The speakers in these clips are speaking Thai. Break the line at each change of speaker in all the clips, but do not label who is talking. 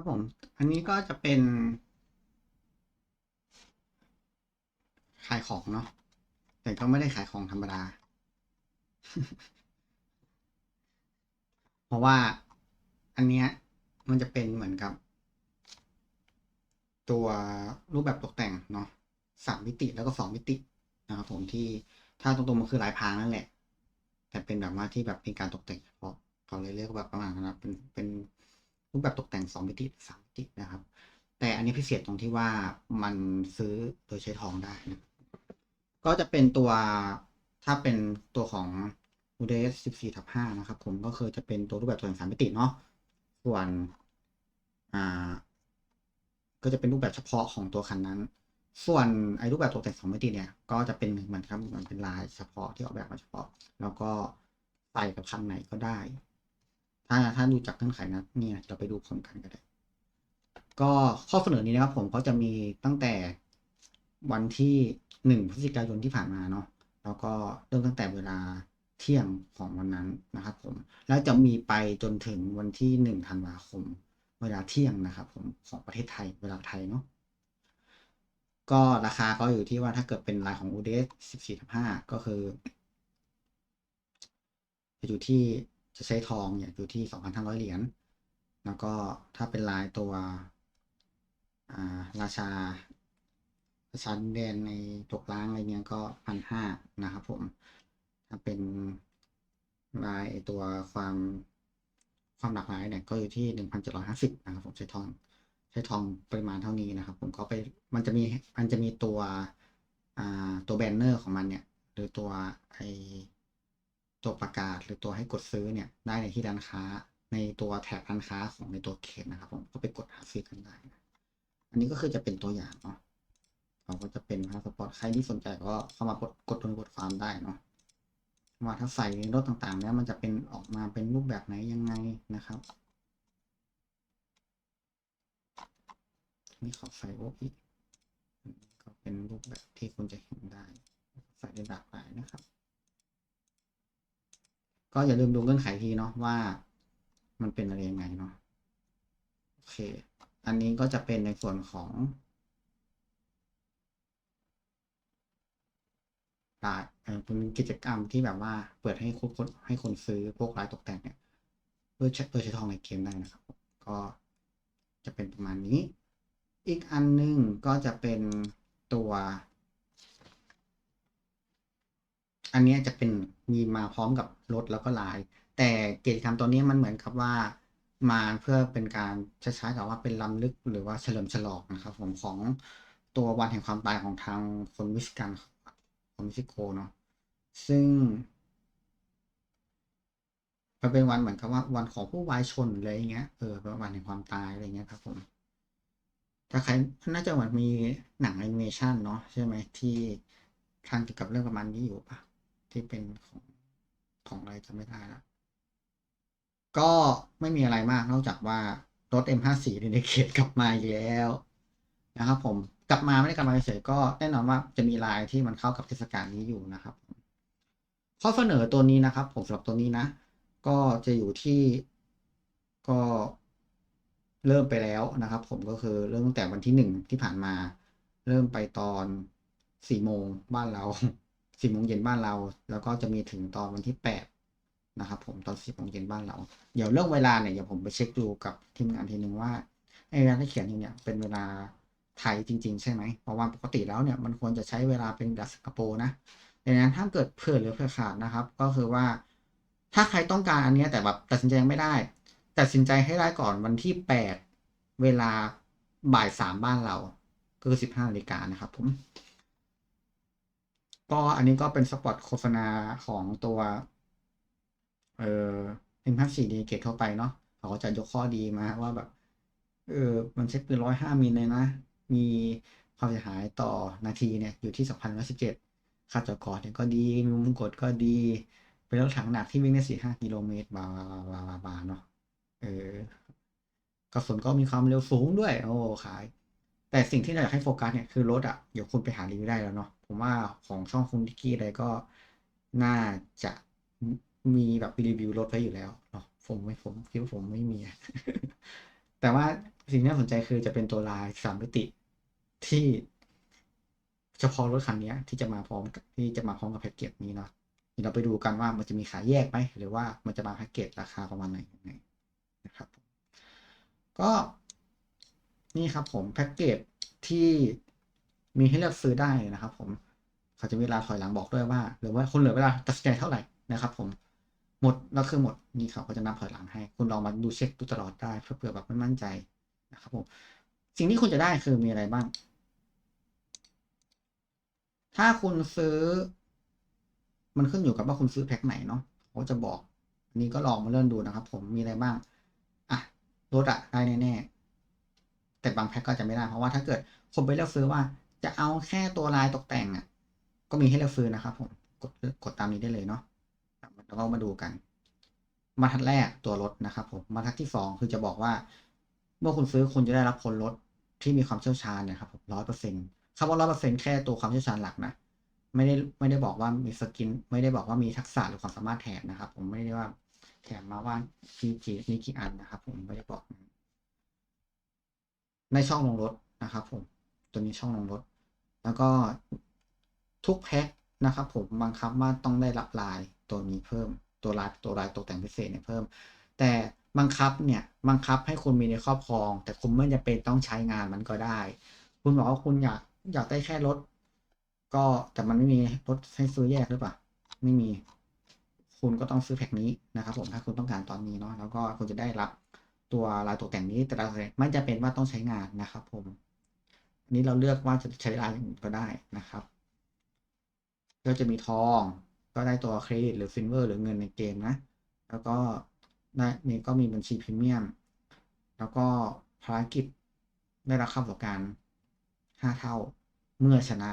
ครับผม อันนี้ก็จะเป็น ขายของเนาะ แต่ก็ไม่ได้ขายของธรรมดา เพราะว่าอันเนี้ยมันจะเป็นเหมือนกับ ตัวรูปแบบตกแต่งเนาะสามมิติแล้วก็สองมิตินะครับผมที่ถ้าตรงๆมันคือลายพรางนั่นแหละ แต่เป็นแบบว่าที่แบบเป็นการตกแต่งเฉพาะเขาเลยเรียกว่าแบบประมาณนั้นเป็นเป็น รูปแบบตกแต่งสองมิติสามมิตินะครับ แต่อันนี้พิเศษตรงที่ว่ามันซื้อโดยใช้ทองได้นะก็จะเป็นตัวถ้าเป็นตัวของ u d s 14ทับ5นะครับ ผมก็คือจะเป็นตัวรูปแบบตัวอย่างสามมิติเนาะส่วนอ่าก็จะเป็นรูปแบบเฉพาะของตัวคันนั้น ส่วนไอ้รูปแบบตกแต่งสองมิติเนี่ย ก็จะเป็นเหมือนครับเหมือนเป็นลายเฉพาะที่ออกแบบมาเฉพาะ แล้วก็ใส่กับคันไหนก็ได้ ถ้าถ้าดูจากเงื่อนไขนะเนี่ยเราไปดูพร้อมกันก็ได้ก็ข้อเสนอนี้นะครับผมก็จะมีตั้งแต่วันที่หนึ่งพฤศจิกายนที่ผ่านมาเนาะแล้วก็เริ่มตั้งแต่เวลาเที่ยงของวันนั้นนะครับผมแล้วจะมีไปจนถึงวันที่หนึ่งธันวาคม เวลาเที่ยงนะครับผมของประเทศไทยเวลาไทยเนาะก็ราคาก็อยู่ที่ว่าถ้าเกิดเป็นลายของ u d s 14ทับ5ก็คือจะอยู่ที่ จะใช้ทองเนี่ยอยู่ที่ 2,500 เหรียญ แล้วก็ถ้าเป็นลายตัวาราชาราชาดินแดนในตกล้างอะไรเงี้ยก็พันห้านะครับผม ถ้าเป็นลายตัวความความหลากหลายเนี่ยก็อยู่ที่หนึ่งพันเจ็ดร้อยห้าสิบนะครับผมใช้ทองใช้ทองปริมาณเท่านี้นะครับ ผมก็ไปมันจะมีมันจะมีตัวตัวแบนเนอร์ของมันเนี่ย หรือตัวไอ ตัวประกาศหรือตัวให้กดซื้อเนี่ยได้ในที่ร้านค้า ในตัวแถบร้านค้าของในตัวเขตนะครับผมก็ไปกดหาซื้อกันได้นะอันนี้ก็คือจะเป็นตัวอย่างเนาะเขาก็จะเป็นพาสปอร์ตใครที่สนใจก็เข้ามากดกดลงกดฟาร์มได้เนาะว่าถ้าใส่รถต่างๆ แล้วมันจะเป็นออกมาเป็นรูปแบบไหนยังไงนะครับนี่ขอใส่โออีกก็เป็นรูปแบบที่คุณจะเห็นได้ ใส่ได้หลากหลายนะครับ ก็อย่าลืมดูเงื่อนไขทีเนาะว่ามันเป็นอะไรยังไงเนาะโอเค อันนี้ก็จะเป็นในส่วนของลายเป็นกิจกรรมที่แบบว่าเปิดให้คนให้คนซื้อพวกลายตกแต่งเนี่ยเพื่อใช้เพื่อใช้ทองในเกมได้นะครับ ก็จะเป็นประมาณนี้ อีกอันหนึงก็จะเป็นตัว อันนี้จะเป็นมีมาพร้อมกับรถแล้วก็ลาย แต่กิจกรรมตัวนี้มันเหมือนกับว่ามาเพื่อเป็นการคล้าๆกับว่าเป็นล้ำลึกหรือว่าเฉลิมฉลองนะครับ ผมของตัววันแห่งความตายของทางคนมิสกันของมิซิโกเนาะซึ่งมันเป็นวันเหมือนกับว่าวันของผู้วายชนอะไรอย่างเงี้ยเออเป็นวันแห่งความตายอะไรเงี้ยครับผมถ้าใครน่าจะเหมือนมีหนังแอนิเมชันเนาะใช่ไหมที่ทางเกี่ยวกับเรื่องประมาณนี้อยู่ปะ ที่เป็นของของอะไรจำไม่ได้ละก็ไม่มีอะไรมากนอกจากว่ารถ M54 ในเขตกลับมาอีกแล้วนะครับผมกลับมาไม่ได้กลับมาเฉยก็แน่นอนว่าจะมีลายที่มันเข้ากับเทศกาลนี้อยู่นะครับ ข้อเสนอตัวนี้นะครับ ผมสำหรับตัวนี้นะ ก็จะอยู่ที่ก็เริ่มไปแล้วนะครับ ผมก็คือเริ่มตั้งแต่วันที่หนึ่งที่ผ่านมา เริ่มไปตอนสี่โมงบ้านเรา สี่โมงเย็นบ้านเรา แล้วก็จะมีถึงตอนวันที่แปดนะครับผมตอนสิบโมงเย็นบ้านเรา เดี๋ยวเรื่องเวลาเนี่ยเดี๋ยวผมไปเช็คดูกับทีมงานทีนึงว่าไอ้เวลาที่เขียนอยู่เนี่ยเป็นเวลาไทยจริง ๆ ใช่ไหมเพราะว่าปกติแล้วเนี่ยมันควรจะใช้เวลาเป็นเวลาสิงคโปร์นะดังนั้นถ้าเกิดเผื่อหรือเผื่อขาดนะครับ ก็คือว่าถ้าใครต้องการอันเนี้ยแต่แบบตัดสินใจยังไม่ได้ ตัดสินใจให้ได้ก่อนวันที่แปดเวลาบ่ายสามบ้านเราก็คือสิบห้านาฬิกานะครับผม ก็อันนี้ก็เป็นสปอตโฆษณาของตัว เอ่อ M54 ดีเกตทั่วไปเนาะเขาก็จะยกข้อดีมาว่าแบบ เออ มันใช้ปืนร้อยห้ามิลเลยนะ มีความเสียหายต่อนาทีเนี่ย อยู่ที่สองพันร้อยสิบเจ็ดค่าจอดกอดเนี่ยก็ดีมุมกดก็ดี เป็นรถถังหนักที่วิ่งได้สี่ห้ากิโลเมตรบาบาบาบาบาเนาะเออกระสุนก็มีความเร็วสูงด้วย โอ้ขาย แต่สิ่งที่เราอยากให้โฟกัสเนี่ยคือรถอะเดี๋ยวคุณไปหารีวิวได้แล้วเนาะผมว่าของช่องคุณดิกกี้อะไรก็น่าจะมีแบบรีวิวรถไว้อยู่แล้วเนาะผมไม่ผมคิดว่าผมไม่มี แต่ว่าสิ่งที่น่าสนใจคือจะเป็นตัวลายสามมิติที่เฉพาะรถคันนี้ที่จะมาพร้อมที่จะมาพร้อมกับแพ็กเกจนี้เนาะเดี๋ยวเราไปดูกันว่ามันจะมีขายแยกไหมหรือว่ามันจะมาแพ็กเกจราคาประมาณไหนนะครับ ก็ นี่ครับผมแพ็กเกจที่มีให้เลือกซื้อได้นะครับผมเขาจะมีเวลาถอยหลังบอกด้วยว่าหรือว่าคุณเหลือเวลาตัดสินใจเท่าไหร่นะครับผมหมดแล้วคือหมดนี่เขาก็จะนับถอยหลังให้ คุณลองมาดูเช็คดูตลอดได้เพื่อเผื่อแบบไม่มั่นใจนะครับผมสิ่งที่คุณจะได้คือมีอะไรบ้าง ถ้าคุณซื้อ มันขึ้นอยู่กับว่าคุณซื้อแพ็คไหนเนาะเขาจะบอก อันนี้ก็ลองมาเลื่อนดูนะครับ ผมมีอะไรบ้างอะรถอะได้แน่ๆ แต่บางแพ็คก็จะไม่ได้เพราะว่าถ้าเกิดคนไปเลือกซื้อว่า จะเอาแค่ตัวลายตกแต่งอะ ก็มีให้เลือกซื้อนะครับผมกดกดตามนี้ได้เลยเนาะแล้วก็มาดูกันบรรทัดแรกตัวรถนะครับผมบรรทัดที่สองคือจะบอกว่า เมื่อคุณซื้อคุณจะได้รับคนรถที่มีความเชี่ยวชาญนะครับผมร้อยเปอร์เซ็นต์คำว่าร้อยเปอร์เซ็นต์แค่ตัวความเชี่ยวชาญหลักนะไม่ได้ไม่ได้บอกว่ามีสกิน ไม่ได้บอกว่ามีทักษะหรือความสามารถแถมนะครับ ผมไม่ได้ว่าแถมมาว่ากี่กี่นี่กี่อันนะครับ ผมไม่ได้บอก ในช่องลงรถนะครับผมตัวนี้ช่องลงรถ แล้วก็ทุกแพ็คนะครับผมบังคับว่าต้องได้รับลายตัวนี้เพิ่มตัวลายตัวลายตกแต่งพิเศษเนี่ยเพิ่ม แต่บังคับเนี่ยบังคับให้คุณมีในครอบครอง แต่คุณไม่จะเป็นต้องใช้งานมันก็ได้ คุณบอกว่าคุณอยากอยากได้แค่รถ ก็แต่มันไม่มีรถให้ซื้อแยกหรือเปล่าไม่มี คุณก็ต้องซื้อแพ็คนี้นะครับผมถ้าคุณต้องการตอนนี้เนาะแล้วก็คุณจะได้รับ ตัวลายตกแต่งนี้แต่ละเลยไม่จะเป็นว่าต้องใช้งานนะครับ ผมอันนี้เราเลือกว่าจะใช้ลายอื่นก็ได้นะครับ ก็จะมีทองก็ได้ตัวเครดิตหรือซิลเวอร์หรือเงินในเกมนะ แล้วก็ได้นี่ก็มีบัญชีพรีเมียม แล้วก็ภารกิจได้รับค่าประสบการณ์ห้าเท่าเมื่อชนะ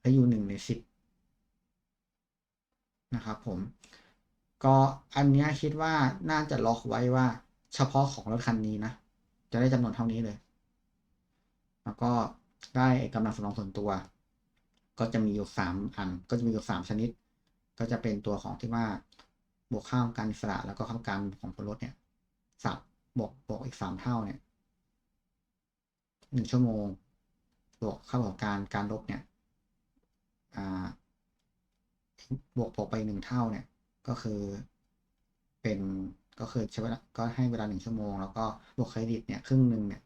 และอยู่หนึ่งในสิบนะครับผม ก็อันนี้คิดว่าน่าจะล็อกไว้ว่า เฉพาะของรถคันนี้นะ จะได้จำนวนเท่านี้เลย แล้วก็ได้กำลังสำรองส่วนตัว ก็จะมีอยู่สามอัน ก็จะมีอยู่สามชนิด ก็จะเป็นตัวของที่ว่าบวกข้าวการสระแล้วก็ข้าวการของพลรถเนี่ยสับบวกบวกอีกสามเท่าเนี่ยหนึ่งชั่วโมง บวกข้าวของการการลบเนี่ยบวกบวกไปหนึ่งเท่าเนี่ย ก็คือเป็น ก็คือใช้เวลาก็ให้เวลาหนึ่งชั่วโมง แล้วก็บวกเครดิตเนี่ยครึ่งหนึ่งเนี่ย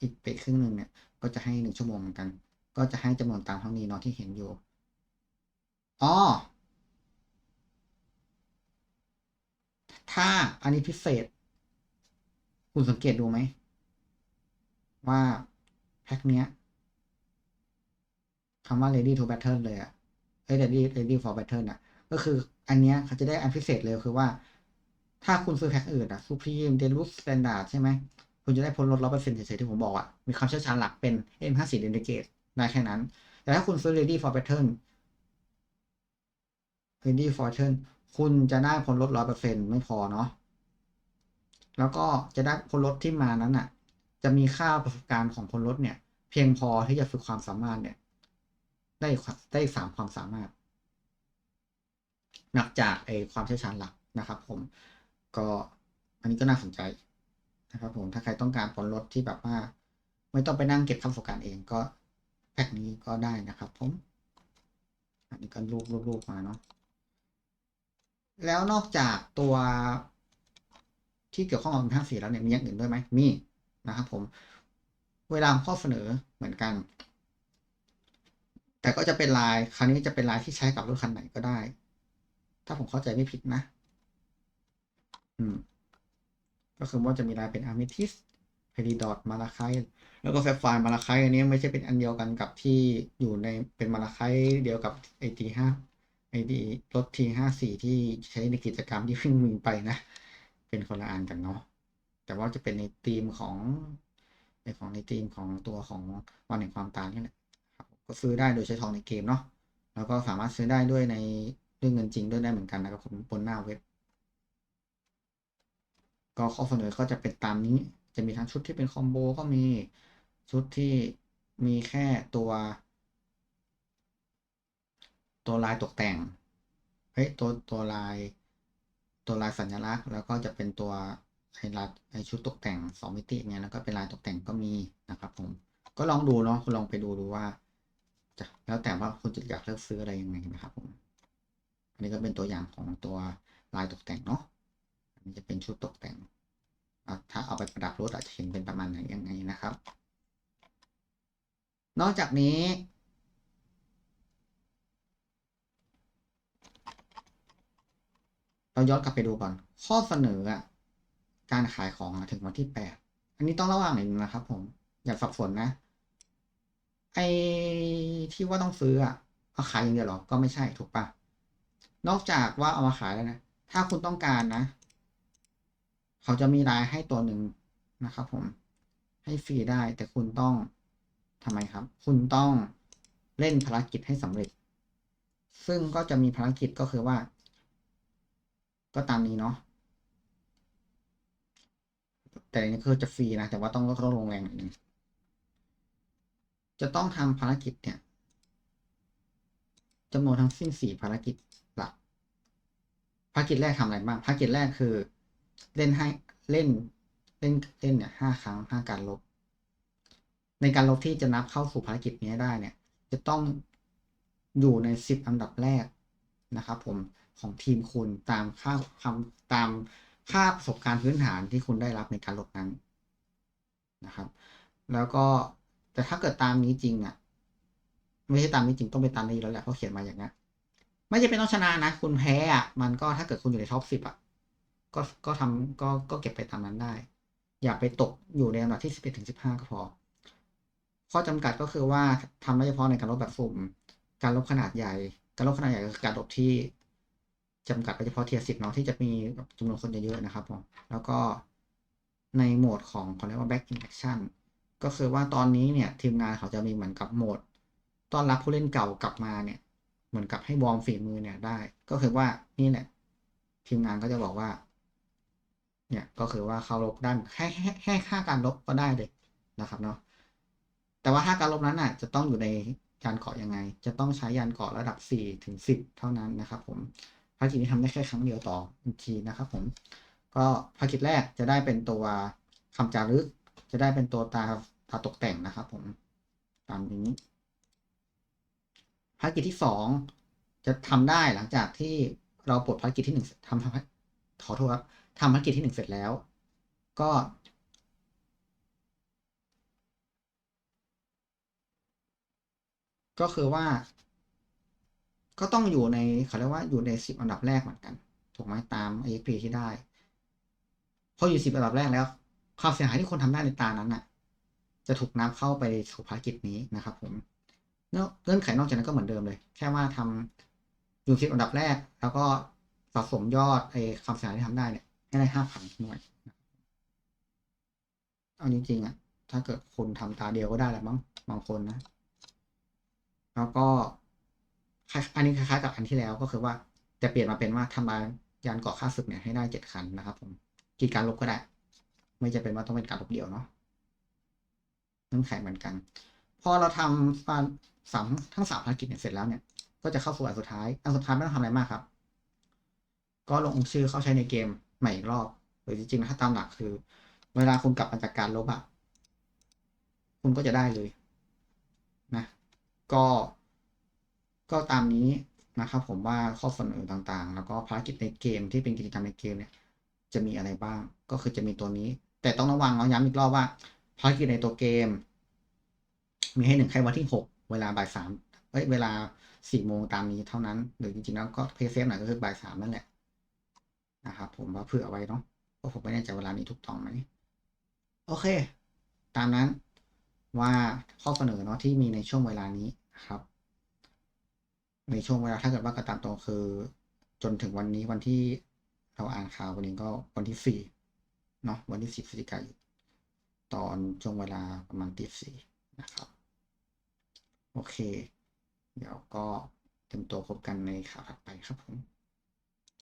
อีกไปครึ่งหนึ่งเนี่ยก็จะให้หนึ่งชั่วโมงเหมือนกัน ก็จะให้จำนวนตามเท่านี้เนาะที่เห็นอยู่อ๋อถ้าอันนี้พิเศษ คุณสังเกตดูไหม ว่าแพ็คเนี้ยคำว่า ready to battle เลยอะเอ้ย ready ready for battle อะก็คืออันเนี้ยเขาจะได้อันพิเศษเลยคือว่า ถ้าคุณซื้อแพ็คอื่นอะ supreme deluxe standard ใช่ไหม คุณจะได้พ้นลดร้อยเปอร์เซ็นต์เฉยๆที่ผมบอกอะมีความเชี่ยวชาญหลักเป็น M54 Renegade ได้แค่นั้น แต่ถ้าคุณซื้อ ready for battle ready for battle คุณจะได้ผลลดร้อยเปอร์เซ็นต์ไม่พอเนาะแล้วก็จะได้ผลลดที่มานั้นอะจะมีค่าประสบการณ์ของผลลดเนี่ย เพียงพอที่จะฝึกความสามารถเนี่ย ได้ได้สามความสามารถนับจากไอความเชี่ยวชาญหลักนะครับผม ก็อันนี้ก็น่าสนใจนะครับผมถ้าใครต้องการผลลดที่แบบว่า ไม่ต้องไปนั่งเก็บค่าประสการณ์เองก็แพ็กนี้ก็ได้นะครับผม อันนี้ก็รูปรูปรปมาเนาะแล้วนอกจากตัวที่เกี่ยวข้องกับภาคสีแล้วเนี่ยมีอย่างอื่นด้วยไหมมีนะครับผม เวลาข้อเสนอเหมือนกัน แต่ก็จะเป็นลายคราวนี้จะเป็นลายที่ใช้กับรถคันไหนก็ได้ ถ้าผมเข้าใจไม่ผิดนะ อืม ก็คือว่าจะมีลายเป็นอะมิทิสเพริดอตมาลาไคแล้วก็แฟฟานมาลาไคอันนี้ไม่ใช่เป็นอันเดียวกันกับที่อยู่ในเป็นมาลาไคเดียวกับไอทีห้าไอดีรถทีห้าสี่ที่ใช้ในกิจกรรมที่เพิ่งมึงไปนะ เป็นคนละอันกันเนาะแต่ว่าจะเป็นในธีมของในของในธีมของตัวของวันแห่งความตายนี่แหละก็ซื้อได้โดยใช้ทองในเกมเนาะแล้วก็สามารถซื้อได้ด้วยในด้วยเงินจริงด้วยได้เหมือนกันนะครับผมบนหน้าเว็บ ก็ข้อเสนอก็จะเป็นตามนี้ จะมีทั้งชุดที่เป็นคอมโบก็มีชุดที่มีแค่ตัว ตัวลายตกแต่ง เฮ้ยตัวตัวลาย ตัวลายสัญลักษณ์ แล้วก็จะเป็นตัวไอ้ลายไอชุดตกแต่งสองมิติเนี่ยแล้วก็เป็นลายตกแต่งก็มีนะครับผม ก็ลองดูเนาะลองไปดูดูว่าจะแล้วแต่ว่าคุณจะอยากเลือกซื้ออะไรยังไงนะครับผม อันนี้ก็เป็นตัวอย่างของตัวลายตกแต่งเนาะันจะเป็นชุดตกแต่ง ถ้าเอาไปประดับรถอาจจะเห็นเป็นประมาณไหนยังไงนะครับ นอกจากนี้เราย้อนกลับไปดูก่อน ข้อเสนอการขายของถึงวันที่แปดอันนี้ต้องระวังหน่อยนึงนะครับผม อย่าสับสนนะ ไอ้ที่ว่าต้องซื้ออะเอาขายอย่างเดียวหรอ ก็ไม่ใช่ถูกปะนอกจากว่าเอามาขายแล้วนะ ถ้าคุณต้องการนะ เขาจะมีรายให้ตัวหนึ่งนะครับผมให้ฟรีได้แต่คุณต้องทำไมครับ คุณต้องเล่นภารกิจให้สำเร็จ ซึ่งก็จะมีภารกิจก็คือว่า ก็ตามนี้เนาะแต่อันนี้คือจะฟรีนะ แต่ว่าต้องต้องลงแรงหน่อยนึงจะต้องทำภารกิจเนี่ยจำนวนทั้งสิ้นสี่ภารกิจหลักภารกิจแรกทำอะไรบ้างภารกิจแรกคือ เล่นให้เล่นเล่นเล่นเนี่ยห้าครั้งห้าการลบ ในการลบที่จะนับเข้าสู่ภารกิจนี้ได้เนี่ย จะต้องอยู่ในสิบอันดับแรกนะครับผมของทีมคุณตามค่าคำตามค่าประสบการณ์พื้นฐานที่คุณได้รับในการลบนั้นนะครับ แล้วก็แต่ถ้าเกิดตามนี้จริงอะไม่ใช่ตามนี้จริงต้องไปตามนี้แล้วแหละเพราะเขียนมาอย่างนี้ไม่จำเป็นต้องชนะนะ คุณแพ้อะมันก็ถ้าเกิดคุณอยู่ในท็อปสิบอะ ก็ก็ทำก็ก็เก็บไปตามนั้นได้ อย่าไปตกอยู่ในอันดับที่สิบเอ็ดถึงสิบห้าก็พอ ข้อจำกัดก็คือว่าทำได้เฉพาะในการลบแบบสุ่ม การลบขนาดใหญ่ การลบขนาดใหญ่ก็คือการลบที่จำกัดไปเฉพาะเทียร์สิบเนาะที่จะมีจำนวนคนเยอะๆนะครับผมแล้วก็ในโหมดของเขาเรียกว่า back in action ก็คือว่าตอนนี้เนี่ยทีมงานเขาจะมีเหมือนกับโหมดต้อนรับผู้เล่นเก่ากลับมาเนี่ย เหมือนกับให้วอร์มฝีมือเนี่ยได้ ก็คือว่านี่แหละทีมงานก็จะบอกว่า เนี่ยก็คือว่าเขาลบด้านแค่แค่ค่าการลบก็ได้เลยนะครับเนาะแต่ว่าถ้าการลบนั้นอะจะต้องอยู่ในยานเกาะยังไง จะต้องใช้ยานเกาะระดับสี่ถึงสิบเท่านั้นนะครับ ผมภารกิจนี้ทำได้แค่ครั้งเดียวต่ออีกทีนะครับ ผมก็ภารกิจแรกจะได้เป็นตัวคำจารึก จะได้เป็นตัวตาตาตกแต่งนะครับ ผมตามนี้ภารกิจที่สองจะทำได้หลังจากที่เราปลดภารกิจที่หนึ่งทำทำขอโทษครับ ทำภารกิจที่หนึ่งเสร็จแล้ว ก็ก็คือว่า ก็ต้องอยู่ในเขาเรียกว่าอยู่ในสิบอันดับแรกเหมือนกัน ถูกไหมตาม EXP ที่ได้ พออยู่สิบอันดับแรกแล้ว ความเสียหายที่คนทำได้ในตานั้นน่ะ จะถูกนับเข้าไปสู่ภารกิจนี้นะครับผมเงื่อนไขนอกจากนั้นก็เหมือนเดิมเลย แค่ว่าทำอยู่สิบอันดับแรก แล้วก็สะสมยอดไอ้ความเสียหายที่ทำได้เนี่ย ได้ห้าพันหน่วยเอาจริงๆอะ ถ้าเกิดคนทำตาเดียวก็ได้แหละมั้งบางคนนะ แล้วก็อันนี้คล้ายๆกับอันที่แล้วก็คือว่าจะเปลี่ยนมาเป็นว่าทำลายยานเกาะค่าศึกเนี่ยให้ได้เจ็ดคันนะครับผมกี่การลบก็ได้ ไม่จะเป็นว่าต้องเป็นการลบเดียวเนาะเงื่อนไขเหมือนกัน พอเราทำสามทั้งสามภารกิจเนี่ยเสร็จแล้วเนี่ย ก็จะเข้าสู่อันสุดท้าย อันสุดท้ายไม่ต้องทำอะไรมากครับ ก็ลงชื่อเข้าใช้ในเกม หม่อีกรอบหรือจริงๆถ้าตามหลักคือ เวลาคุณกลับมาจากการลบอะคุณก็จะได้เลยนะก็ก็ตามนี้นะครับผมว่าข้อเสนอต่างๆ แล้วก็ภารกิจในเกมที่เป็นกิจกรรมในเกมเนี่ย จะมีอะไรบ้าง ก็คือจะมีตัวนี้ แต่ต้องระวังเนาะย้ำอีกรอบว่า ภารกิจในตัวเกม มีให้หนึ่งแค่วันที่หกเวลาบ่ายสามเอ้ยเวลาสี่โมงตามนี้เท่านั้น หรือจริงๆแล้วก็เพย์เซฟหน่อยก็คือบ่ายสามนั่นแหละ นะครับผมว่าเผื่อไว้เนาะเพราะผมไม่แน่ใจเวลานี้ถูกต้องไหมโอเค ตามนั้นว่าข้อเสนอเนาะที่มีในช่วงเวลานี้ครับ ในช่วงเวลาถ้าเกิดว่ากระตามตรงคือ จนถึงวันนี้วันที่เราอ่านข่าววันนี้ก็วันที่สี่เนาะวันที่สิบพฤศจิกายนตอนช่วงเวลาประมาณตีสี่นะครับ โอเค เดี๋ยวก็เต็มตัวพบกันในข่าวถัดไปครับผม